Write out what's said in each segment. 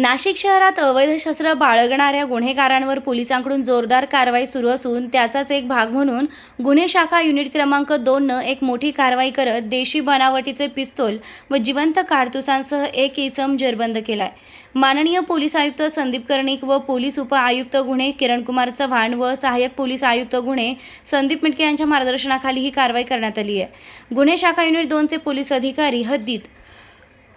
नाशिक शहरात अवैध शस्त्र बाळगणाऱ्या गुन्हेगारांवर पोलिसांकडून जोरदार कारवाई सुरू असून त्याचाच एक भाग म्हणून गुन्हे शाखा युनिट क्रमांक दोननं एक मोठी कारवाई करत देशी बनावटीचे पिस्तोल व जिवंत कारतुसांसह एक इसम जेरबंद केलाय. माननीय पोलीस आयुक्त संदीप कर्णिक व पोलीस उप आयुक्त गुन्हे किरणकुमार चव्हाण व सहाय्यक पोलीस आयुक्त गुन्हे संदीप मिटके यांच्या मार्गदर्शनाखाली ही कारवाई करण्यात आली आहे. गुन्हे शाखा युनिट दोनचे पोलीस अधिकारी हद्दीत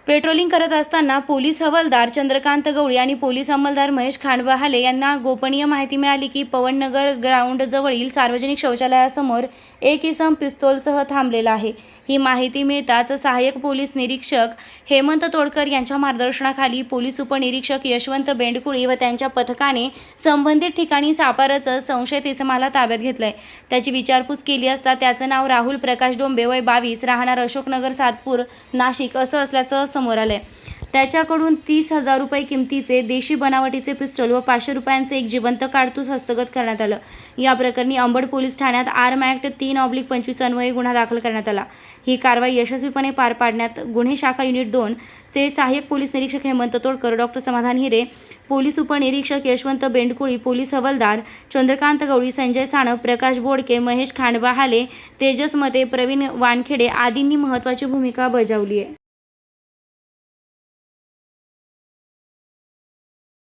पेट्रोलिंग करत असताना पोलीस हवालदार चंद्रकांत गवळी आणि पोलीस अंमलदार महेश खांडबहाले यांना गोपनीय माहिती मिळाली की पवननगर ग्राउंडजवळील सार्वजनिक शौचालयासमोर एक इसम पिस्तोलसह थांबलेला आहे. ही माहिती मिळताच सहाय्यक पोलीस निरीक्षक हेमंत तोडकर यांच्या मार्गदर्शनाखाली पोलीस उपनिरीक्षक यशवंत बेंडकुळी व त्यांच्या पथकाने संबंधित ठिकाणी सापारच संशयित इसमाला ताब्यात घेतलंय. त्याची विचारपूस केली असता त्याचं नाव राहुल प्रकाश डोंबे वय बावीस राहणार अशोकनगर सातपूर नाशिक असं असल्याचं समोर आलंय. त्याच्याकडून तीस हजार रुपये किमतीचे देशी बनावटीचे पिस्टल व पाचशे रुपयांचे एक जिवंत काडतूस हस्तगत करण्यात आलं. या प्रकरणी अंबड पोलीस ठाण्यात आर्म ॲक्ट तीन ऑब्लिक पंचवीस अन्वये गुन्हा दाखल करण्यात आला. ही कारवाई यशस्वीपणे पार पाडण्यात गुन्हे शाखा युनिट दोन चे सहाय्यक पोलीस निरीक्षक हेमंत तोडकर डॉक्टर समाधान हिरे पोलीस उपनिरीक्षक यशवंत बेंडकुळी पोलीस हवालदार चंद्रकांत गवळी संजय साणप प्रकाश बोडके महेश खांडबाहाले तेजस मते प्रवीण वानखेडे आदींनी महत्त्वाची भूमिका बजावली आहे